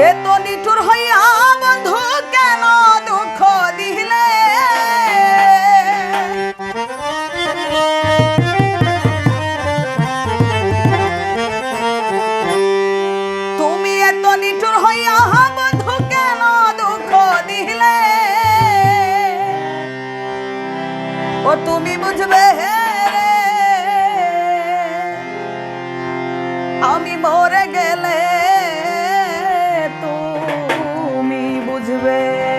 এ তো নিঠুর হইয়া বন্ধু, কেন দুঃখ দিলে? তুমি এত নিঠুর হইয়া বন্ধু, কেন দুঃখ দিলে? ও তুমি বুঝবে আমি মরে গেলে away.